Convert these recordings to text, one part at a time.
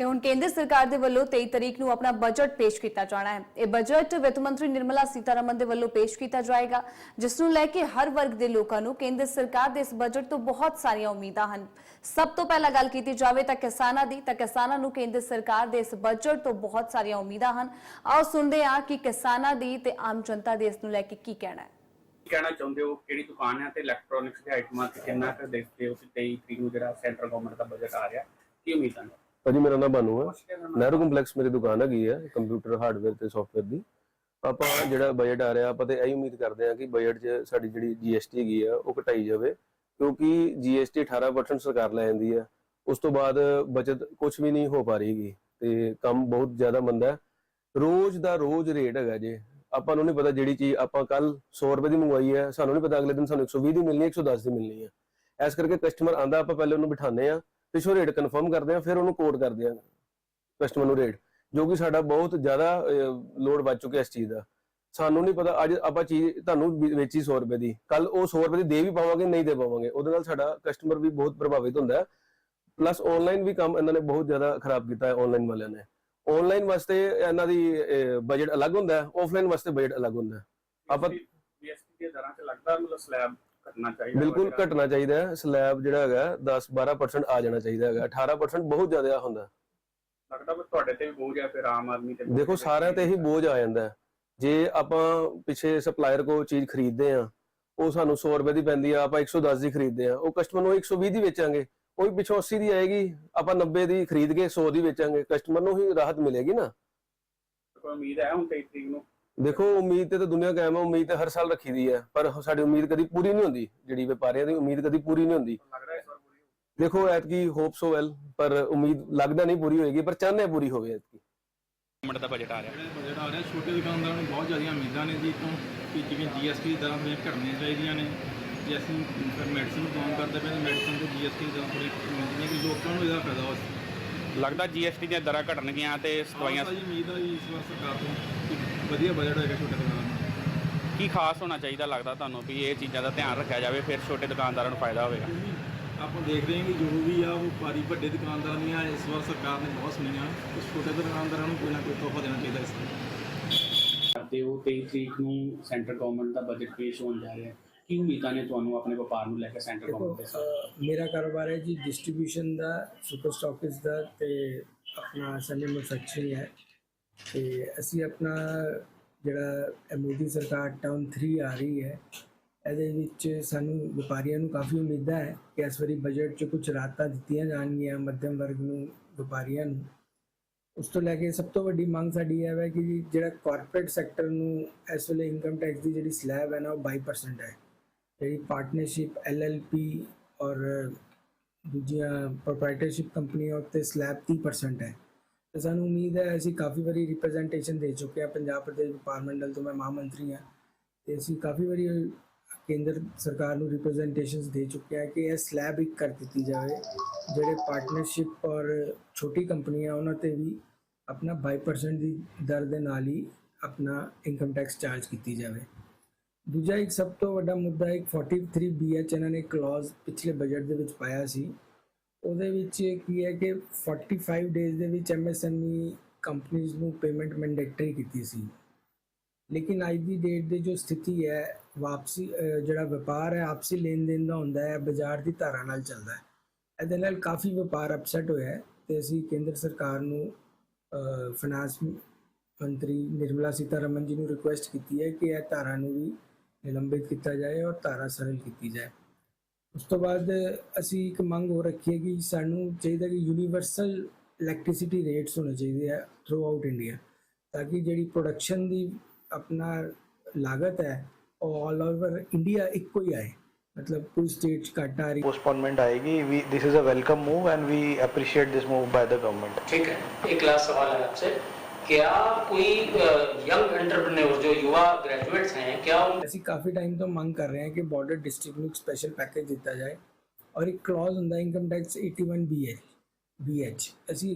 ਤੇ ਹੁਣ ਕੇਂਦਰ ਸਰਕਾਰ ਦੇ ਵੱਲੋਂ 23 ਤਰੀਕ ਨੂੰ ਆਪਣਾ ਬਜਟ ਪੇਸ਼ ਕੀਤਾ ਜਾਣਾ ਹੈ। ਇਹ ਬਜਟ ਵਿੱਤ ਮੰਤਰੀ ਨਿਰਮਲਾ ਸੀਤਾਰਮਨ ਦੇ ਵੱਲੋਂ ਪੇਸ਼ ਕੀਤਾ ਜਾਏਗਾ, ਜਿਸ ਨੂੰ ਲੈ ਕੇ ਹਰ ਵਰਗ ਦੇ ਲੋਕਾਂ ਨੂੰ ਕੇਂਦਰ ਸਰਕਾਰ ਦੇ ਇਸ ਬਜਟ ਤੋਂ ਬਹੁਤ ਸਾਰੀਆਂ ਉਮੀਦਾਂ ਹਨ। ਸਭ ਤੋਂ ਪਹਿਲਾਂ ਗੱਲ ਕੀਤੀ ਜਾਵੇ ਤਾਂ ਕਿਸਾਨਾਂ ਦੀ, ਤਾਂ ਕਿਸਾਨਾਂ ਨੂੰ ਕੇਂਦਰ ਸਰਕਾਰ ਦੇ ਇਸ ਬਜਟ ਤੋਂ ਬਹੁਤ ਸਾਰੀਆਂ ਉਮੀਦਾਂ ਹਨ। ਆਓ ਸੁਣਦੇ ਹਾਂ ਕਿ ਕਿਸਾਨਾਂ ਦੀ ਤੇ ਆਮ ਜਨਤਾ ਦੇ ਇਸ ਨੂੰ ਲੈ ਕੇ ਕੀ ਕਹਿਣਾ ਹੈ। ਕਹਿਣਾ ਚਾਹੁੰਦੇ ਹੋ ਕਿਹੜੀ ਦੁਕਾਨ ਹੈ ਤੇ ਇਲੈਕਟ੍ਰੋਨਿਕਸ ਦੀ ਆਈਟਮਾਂ ਤੇ ਕਿੰਨਾ ਕੁ ਦੇਖਦੇ ਹੋ ਕਿ 23 ਤਰੀਕ ਨੂੰ ਜਿਹੜਾ ਸੈਂਟਰਲ ਗਵਰਨਮੈਂਟ ਦਾ ਬਜਟ ਆ ਰਿਹਾ, ਕੀ ਉਮੀਦਾਂ ਨੇ? ਭਾਜੀ ਮੇਰਾ ਨਾਮ ਬਾਨੂ ਹੈ ਨਹਿਰੂ ਕੰਪਲੈਕਸ ਮੇਰੀ ਦੁਕਾਨ ਹੈਗੀ ਹੈ ਕੰਪਿਊਟਰ ਹਾਰਡਵੇਅਰ ਤੇ ਸੌਫਟਵੇਅਰ ਦੀ। ਆਪਾਂ ਜਿਹੜਾ ਬਜਟ ਆ ਰਿਹਾ ਆਪਾਂ ਤੇ ਇਹੀ ਉਮੀਦ ਕਰਦੇ ਹਾਂ ਕਿ ਬਜਟ 'ਚ ਸਾਡੀ ਜਿਹੜੀ GST ਹੈਗੀ ਆ ਉਹ ਘਟਾਈ ਜਾਵੇ। ਕਿਉਂਕਿ GST 18% ਸਰਕਾਰ ਲੈ ਜਾਂਦੀ ਹੈ ਉਸ ਤੋਂ ਬਾਅਦ ਬਚਤ ਕੁਝ ਵੀ ਨਹੀਂ ਹੋ ਪਾ ਰਹੀਗੀ ਤੇ ਕੰਮ ਬਹੁਤ ਜ਼ਿਆਦਾ ਮੰਦਾ ਹੈ। ਰੋਜ਼ ਦਾ ਰੋਜ਼ ਰੇਟ ਹੈਗਾ ਜੇ। ਆਪਾਂ ਨੂੰ ਨਹੀਂ ਪਤਾ ਜਿਹੜੀ ਚੀਜ਼ ਆਪਾਂ ਕੱਲ 100 ਰੁਪਏ ਦੀ ਮੰਗਵਾਈ ਹੈ ਸਾਨੂੰ ਨਹੀਂ ਪਤਾ ਅਗਲੇ ਦਿਨ ਸਾਨੂੰ 120 ਦੀ ਮਿਲਣੀ ਹੈ 110 ਦੀ ਮਿਲਣੀ ਹੈ ਇਸ ਕਰਕੇ ਕਸਟਮਰ ਆਂਦਾ ਆਪਾਂ ਪਹਿਲੇ ਉਹਨੂੰ ਬਿਠਾਉਂਦੇ ਆ। ਪਿਛੋ ਰੇਟ ਕਨਫਰਮ ਕਰਦੇ ਆ ਫਿਰ ਉਹਨੂੰ ਕੋਡ ਕਰਦੇ ਆ ਕਸਟਮਰ ਨੂੰ ਰੇਟ ਜੋ ਕਿ ਸਾਡਾ ਬਹੁਤ ਜ਼ਿਆਦਾ ਲੋਡ ਵੱਜ ਚੁੱਕਿਆ ਇਸ ਚੀਜ਼ ਦਾ। ਸਾਨੂੰ ਨਹੀਂ ਪਤਾ, ਅੱਜ ਆਪਾਂ ਚੀਜ਼ ਤੁਹਾਨੂੰ ਵੀ ਵੇਚੀ 100 ਰੁਪਏ ਦੀ ਕੱਲ ਉਹ 100 ਰੁਪਏ ਦੀ ਦੇ ਵੀ ਪਾਵਾਂਗੇ, ਨਹੀਂ ਦੇ ਪਾਵਾਂਗੇ, ਉਹਦੇ ਨਾਲ ਸਾਡਾ ਕਸਟਮਰ ਵੀ ਬਹੁਤ ਪ੍ਰਭਾਵਿਤ ਹੁੰਦਾ ਹੈ। ਪਲੱਸ ਆਨਲਾਈਨ ਵੀ ਕੰਮ ਇਹਨਾਂ ਨੇ ਬਹੁਤ ਜ਼ਿਆਦਾ ਖਰਾਬ ਕੀਤਾ ਹੈ ਆਨਲਾਈਨ ਵਾਲਿਆਂ ਨੇ। ਆਨਲਾਈਨ ਵਾਸਤੇ ਇਹਨਾਂ ਦੀ ਬਜਟ ਅਲੱਗ ਹੁੰਦਾ ਹੈ ਆਫਲਾਈਨ ਵਾਸਤੇ ਬਜਟ ਅਲੱਗ ਹੁੰਦਾ ਹੈ। ਆਪਾਂ BST ਦੀਆਂ ਦਰਾਂ ਤੇ ਲੱਗਦਾ ਮਤਲਬ ਸਲੈਬ ਘਟਣਾ ਚਾਹੀਦਾ ਬਿਲਕੁਲ। ਘਟਣਾ ਚਾਹੀਦਾ ਹੈ। ਸਲੈਬ ਜਿਹੜਾ ਹੈਗਾ 10 12% ਆ ਜਾਣਾ ਚਾਹੀਦਾ ਹੈਗਾ। 18% ਬਹੁਤ ਜ਼ਿਆਦਾ ਹੁੰਦਾ। ਲੱਗਦਾ ਵੀ ਤੁਹਾਡੇ ਤੇ ਵੀ ਬੋਝ ਹੈ ਫਿਰ ਆਮ ਆਦਮੀ ਤੇ ਦੇਖੋ। ਸਾਰਿਆਂ ਤੇ ਹੀ ਬੋਝ ਆ ਜਾਂਦਾ ਹੈ। ਜੇ ਆਪਾਂ ਪਿੱਛੇ ਸਪਲਾਇਰ ਕੋ ਚੀਜ਼ ਖਰੀਦਦੇ ਆ ਉਹ ਸਾਨੂੰ 100 ਰੁਪਏ ਦੀ ਪੈਂਦੀ ਆ ਆਪਾਂ 110 ਦੀ ਖਰੀਦਦੇ ਆ ਉਹ ਕਸਟਮਰ ਨੂੰ 120 ਦੀ ਵੇਚਾਂਗੇ। ਉਹ ਵੀ ਪਿੱਛੋਂ 80 ਦੀ ਆਏਗੀ ਆਪਾਂ 90 ਦੀ ਖਰੀਦ ਕੇ 100 ਦੀ ਵੇਚਾਂਗੇ। ਕਸਟਮਰ ਨੂੰ ਹੀ ਰਾਹਤ ਮਿਲੇਗੀ ਨਾ। ਕੋਈ ਉਮੀਦ ਹੈ ਹੁਣ 23 ਤਰੀਕ ਨੂੰ ਦੇਖੋ ਉਮੀਦ ਤੇ ਤਾਂ ਦੁਨੀਆ ਕਾਇਮ ਹੈ ਉਮੀਦ ਤੇ ਹਰ ਸਾਲ ਰੱਖੀ ਦੀ ਹੈ ਪਰ ਸਾਡੀ ਉਮੀਦ ਕਦੀ ਪੂਰੀ ਨਹੀਂ ਹੁੰਦੀ ਜਿਹੜੀ ਵਪਾਰੀਆਂ ਦੀ ਉਮੀਦ ਕਦੀ ਪੂਰੀ ਨਹੀਂ ਹੁੰਦੀ। ਦੇਖੋ ਐਤਕੀ ਹੋਪ ਸੋ ਵੈਲ ਪਰ ਉਮੀਦ ਲੱਗਦਾ ਨਹੀਂ ਪੂਰੀ ਹੋਏਗੀ ਪਰ ਚਾਹੁੰਦੇ ਹਾਂ ਪੂਰੀ ਹੋਵੇ ਐਤਕੀ। ਗਵਰਨਮੈਂਟ ਦਾ ਬਜਟ ਆ ਰਿਹਾ। ਬਜਟ ਆ ਰਿਹਾ ਛੋਟੇ ਦੁਕਾਨਦਾਰਾਂ ਨੂੰ ਬਹੁਤ ਜ਼ਿਆਦੀਆਂ ਉਮੀਦਾਂ ਨੇ ਜੀ ਤੋਂ ਕਿ ਜਿਵੇਂ GST ਦਰਾਂ ਥੋੜ੍ਹੀਆਂ ਘਟਣੀਆਂ ਚਾਹੀਦੀਆਂ ਨੇ ਜੇ ਅਸੀਂ ਮੈਡੀਸਨ ਨੂੰ ਕੰਮ ਕਰਦੇ ਪਏ ਤਾਂ ਮੈਡੀਸਨ ਤੇ GST ਦਰਾਂ ਥੋੜ੍ਹੀ ਘਟਣੀਆਂ ਕਿ ਲੋਕਾਂ ਨੂੰ ਇਹਦਾ ਫਾਇਦਾ ਹੋ ਲੱਗਦਾ GST ਦੀਆਂ ਦਰਾਂ ਘਟਣਗੀਆਂ ਤੇ ਦਵਾਈਆਂ ਦੀ ਉਮੀਦ ਆ ਜੀ ਇਸ ਵਾਰ ਸਰਕਾਰ ਤੋਂ ਕਿ ਵਧੀਆ ਬਜਟ ਹੋਏਗਾ ਛੋਟੇ ਦੁਕਾਨਦਾਰਾਂ ਦਾ। ਕੀ ਖਾਸ ਹੋਣਾ ਚਾਹੀਦਾ ਲੱਗਦਾ ਤੁਹਾਨੂੰ ਵੀ ਇਹ ਚੀਜ਼ਾਂ ਦਾ ਧਿਆਨ ਰੱਖਿਆ ਜਾਵੇ ਫਿਰ ਛੋਟੇ ਦੁਕਾਨਦਾਰਾਂ ਨੂੰ ਫਾਇਦਾ ਹੋਵੇਗਾ? ਕਿਉਂਕਿ ਆਪਾਂ ਦੇਖ ਰਹੇ ਹਾਂ ਕਿ ਜੋ ਵੀ ਆ ਉਹ ਭਾਰੀ ਵੱਡੇ ਦੁਕਾਨਦਾਰਾਂ ਦੀਆਂ ਇਸ ਵਾਰ ਸਰਕਾਰ ਨੇ ਬਹੁਤ ਸੁਣੀਆਂ ਕਿ ਛੋਟੇ ਦੁਕਾਨਦਾਰਾਂ ਨੂੰ ਕੋਈ ਨਾ ਕੋਈ ਤੋਹਫਾ ਦੇਣਾ ਚਾਹੀਦਾ ਇਸ ਵਾਰ। ਕਰਦੇ ਹੋ 23 ਤਰੀਕ ਨੂੰ ਸੈਂਟਰ ਗਵਰਨਮੈਂਟ ਦਾ ਬਜਟ ਪੇਸ਼ ਹੋਣ ਜਾ ਰਿਹਾ ਹੈ। ਕੀ ਉਮੀਦਾਂ ਨੇ ਤੁਹਾਨੂੰ ਆਪਣੇ ਵਪਾਰ ਨੂੰ ਲੈ ਕੇ ਸੈਂਟਰ ਗਵਰਨਮੈਂਟ ਦੇ ਸਾਥ? ਮੇਰਾ ਕਾਰੋਬਾਰ ਹੈ ਜੀ ਡਿਸਟ੍ਰੀਬਿਊਸ਼ਨ ਦਾ ਸੁਪਰ ਸਟਾਕਿਸ ਦਾ ਤੇ ਆਪਣਾ ਸੈਮੀ ਮੈਨੂਫੈਕਚਰਿੰਗ ਹੈ। ਤੇ ਅਸੀਂ ਆਪਣਾ ਜਿਹੜਾ ਮੋਦੀ ਸਰਕਾਰ ਟਾਊਨ 3 ਆ ਰਹੀ ਹੈ, ਇਹਦੇ ਵਿੱਚ ਸਾਨੂੰ ਵਪਾਰੀਆਂ ਨੂੰ ਕਾਫੀ ਉਮੀਦਾਂ ਹੈ ਕਿ ਇਸ ਵਾਰੀ ਬਜਟ 'ਚ ਕੁਝ ਰਾਹਤਾਂ ਦਿੱਤੀਆਂ ਜਾਣਗੀਆਂ ਮੱਧਮ ਵਰਗ ਨੂੰ, ਵਪਾਰੀਆਂ ਨੂੰ। ਉਸ ਤੋਂ ਲੈ ਕੇ ਸਭ ਤੋਂ ਵੱਡੀ ਮੰਗ ਸਾਡੀ ਇਹ ਹੈ ਕਿ ਜਿਹੜਾ ਕਾਰਪੋਰੇਟ ਸੈਕਟਰ ਨੂੰ ਇਸ ਵੇਲੇ ਇਨਕਮ ਟੈਕਸ ਦੀ ਜਿਹੜੀ ਸਲੈਬ ਹੈ ਨਾ, ਉਹ 22% ਹੈ। ਜਿਹੜੀ ਪਾਰਟਨਰਸ਼ਿਪ ਐਲਐਲਪੀ ਔਰ ਦੂਜੀਆਂ ਪ੍ਰੋਪਰਾਈਟਰਸ਼ਿਪ ਕੰਪਨੀਆਂ ਉੱਤੇ ਸਲੈਬ 30% ਹੈ। ਸਾਨੂੰ ਉਮੀਦ ਹੈ ਅਸੀਂ ਕਾਫੀ ਵਾਰੀ ਰਿਪਰੈਜ਼ੈਂਟੇਸ਼ਨ ਦੇ ਚੁੱਕੇ ਹਾਂ। ਪੰਜਾਬ ਪ੍ਰਦੇਸ਼ ਵਪਾਰ ਮੰਡਲ ਤੋਂ ਮੈਂ ਮਹਾਮੰਤਰੀ ਹਾਂ ਤੇ ਅਸੀਂ ਕਾਫੀ ਵਾਰੀ ਕੇਂਦਰ ਸਰਕਾਰ ਨੂੰ ਰਿਪਰੈਜ਼ੈਂਟੇਸ਼ਨਸ ਦੇ ਚੁੱਕੇ ਹਾਂ ਕਿ ਇਹ ਸਲੈਬ ਇੱਕ ਕਰ ਦਿੱਤੀ ਜਾਵੇ। ਜਿਹੜੇ ਪਾਰਟਨਰਸ਼ਿਪ ਔਰ ਛੋਟੀ ਕੰਪਨੀਆਂ ਉਹਨਾਂ ਤੇ ਵੀ ਆਪਣਾ 22% ਦੀ ਦਰ ਦੇ ਨਾਲ ਹੀ ਆਪਣਾ ਇਨਕਮ ਟੈਕਸ ਚਾਰਜ ਕੀਤੀ ਜਾਵੇ। ਦੂਜਾ ਇੱਕ ਸਭ ਤੋਂ ਵੱਡਾ ਮੁੱਦਾ ਇੱਕ 43 BH ਇਹਨਾਂ ਨੇ ਕਲੌਜ਼ ਪਿਛਲੇ ਬਜਟ ਦੇ ਵਿੱਚ ਪਾਇਆ ਸੀ। ਉਹਦੇ ਵਿੱਚ ਕੀ ਹੈ ਕਿ 45 ਡੇਜ਼ ਦੇ ਵਿੱਚ MSME ਕੰਪਨੀਆਂ ਨੂੰ ਪੇਮੈਂਟ ਮੈਂਡੇਟਰੀ ਕੀਤੀ ਸੀ। ਲੇਕਿਨ ਅੱਜ ਦੀ ਡੇਟ ਦੇ ਜੋ ਸਥਿਤੀ ਹੈ, ਵਾਪਸੀ ਜਿਹੜਾ ਵਪਾਰ ਹੈ, ਆਪਸੀ ਲੈਣ ਦੇਣ ਦਾ ਹੁੰਦਾ ਹੈ, ਬਾਜ਼ਾਰ ਦੀ ਧਾਰਾ ਨਾਲ ਚੱਲਦਾ ਹੈ। ਇਹਦੇ ਨਾਲ ਕਾਫੀ ਵਪਾਰ ਅਪਸੈਟ ਹੋਇਆ ਹੈ ਤੇ ਅਸੀਂ ਕੇਂਦਰ ਸਰਕਾਰ ਨੂੰ ਫਾਈਨਾਂਸ ਮੰਤਰੀ ਨਿਰਮਲਾ ਸੀਤਾਰਮਨ ਜੀ ਨੂੰ ਰਿਕੁਐਸਟ ਕੀਤੀ ਹੈ ਕਿ ਇਹ ਧਾਰਾ ਨੂੰ ਵੀ ਨਿਲੰਬਿਤ ਕੀਤਾ ਜਾਏ ਔਰ ਧਾਰਾ ਸਰਲ ਕੀਤੀ ਜਾਏ। ਉਸ ਤੋਂ ਬਾਅਦ ਅਸੀਂ ਇੱਕ ਮੰਗ ਹੋ ਰੱਖੀ ਹੈ ਕਿ ਸਾਨੂੰ ਚਾਹੀਦਾ ਕਿ ਯੂਨੀਵਰਸਲ ਇਲੈਕਟ੍ਰਿਸਿਟੀ ਰੇਟਸ ਹੋਣੇ ਚਾਹੀਦੇ ਆ ਥਰੂ ਆਊਟ ਇੰਡੀਆ ਤਾਂ ਕਿ ਜਿਹੜੀ ਪ੍ਰੋਡਕਸ਼ਨ ਦੀ ਆਪਣਾ ਲਾਗਤ ਹੈ ਉਹ ਆਲ ਓਵਰ ਇੰਡੀਆ ਇੱਕੋ ਹੀ ਆਏ। ਮਤਲਬ ਕੋਈ ਸਟੇਟ ਘਟ ਆ ਰਹੀ। ਪੋਸਟਪੋਨਮੈਂਟ ਆਏਗੀ ਵੀ this is a welcome move and we appreciate this move by the government ਠੀਕ ਹੈ ਇੱਕ ਲਾਸਟ ਸਵਾਲ ਹੈ ਆਪਸੇ। क्या कोई यंग एंटरप्रेन्योर जो युवा ग्रेजुएट्स हैं क्या उन ਅਸੀਂ ਕਾਫੀ ਟਾਈਮ ਤੋਂ ਮੰਗ ਕਰ ਰਹੇ ਹਾਂ ਕਿ ਬਾਰਡਰ ਡਿਸਟ੍ਰਿਕਟ ਨੂੰ ਇੱਕ ਸਪੈਸ਼ਲ ਪੈਕੇਜ ਦਿੱਤਾ ਜਾਏ ਔਰ ਇੱਕ ਕਲੌਜ਼ ਹੁੰਦਾ ਇਨਕਮ ਟੈਕਸ 81 BH BH ਅਸੀਂ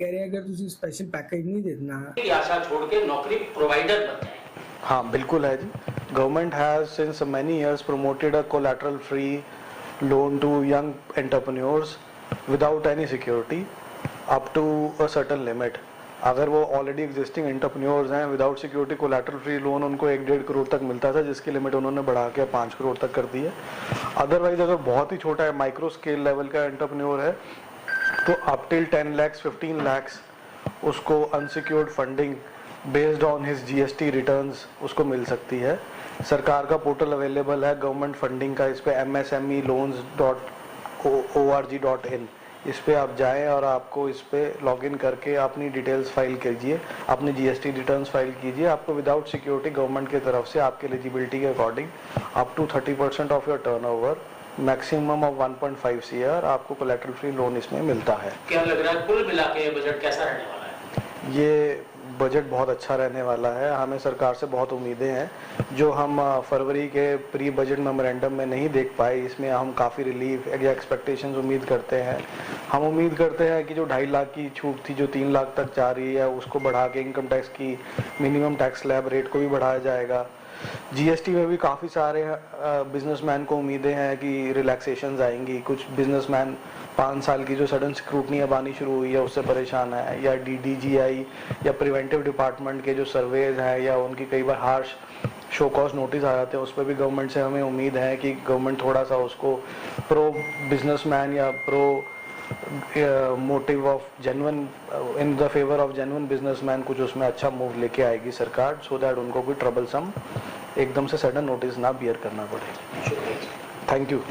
ਕਹਿ ਰਹੇ ਹਾਂ ਅਗਰ ਤੁਸੀਂ ਸਪੈਸ਼ਲ ਪੈਕੇਜ ਨਹੀਂ ਦੇਣਾ की आशा छोड़ के नौकरी प्रोवाइडर बन जाए हाँ बिल्कुल है जी government has since many years promoted a collateral free loan to young entrepreneurs without any security up to a certain limit अगर वो ऑलरेडी एग्जिस्टिंग एंटरप्रेन्योर्स हैं without security collateral free loan उनको एक डेढ़ करोड़ तक मिलता था, जिसकी लिमिट उन्होंने बढ़ा के पाँच करोड़ तक कर दी है। अदरवाइज़ अगर बहुत ही छोटा है माइक्रो स्केल लेवल का एंटरप्रेन्योर है तो up till ten lakhs fifteen lakhs उसको unsecured funding based on his G GST returns उसको मिल सकती है। सरकार का पोर्टल अवेलेबल है गवर्नमेंट फंडिंग का, इस पर M S M E loans dot O R G dot in इस पर आप जाएँ और आपको इस पे लॉगिन करके अपनी डिटेल्स फ़ाइल कीजिए अपनी जीएसटी रिटर्न्स फ़ाइल कीजिए। आपको विदाउट सिक्योरिटी गवर्नमेंट की तरफ़ से आपके एलिजिबिलिटी के according up to thirty percent of your turnover maximum of 1.5 point आपको कोलेक्ट्रल फ्री लोन इसमें मिलता है। क्या लग रहा है कुल मिला के बजट कैसा रहने वाला है? ये बजट बहुत अच्छा रहने वाला है। हमें सरकार से बहुत उम्मीदें हैं। जो हम फरवरी के प्री बजट मेमोरेंडम में नहीं देख पाए, इसमें हम काफ़ी रिलीफ या एक्सपेक्टेशंस उम्मीद करते हैं। हम उम्मीद करते हैं कि जो ढाई लाख की छूट थी, जो तीन लाख तक जा रही है, उसको बढ़ा के इनकम टैक्स की मिनिमम टैक्स स्लैब रेट को भी बढ़ाया जाएगा। जीएसटी में भी काफ़ी सारे बिजनेसमैन को उम्मीदें हैं कि रिलैक्सेशंस आएँगी। कुछ बिजनेसमैन पाँच साल की जो सडन स्क्रूटनी अब आनी शुरू हुई है उससे परेशान है या डीडीजीआई या प्रिवेंटिव डिपार्टमेंट के जो सर्वेज हैं या उनकी कई बार हार्श शो कॉस्ट नोटिस आ जाते हैं उस पर भी गवर्नमेंट से हमें उम्मीद है कि गवर्नमेंट थोड़ा सा उसको प्रो बिजनेसमैन या promotive of genuine in the favour of genuine businessman कुछ उसमें अच्छा मूव लेके आएगी सरकार सो दैट उनको कोई ट्रबल सम एकदम से सडन नोटिस ना बियर करना पड़े। Thank you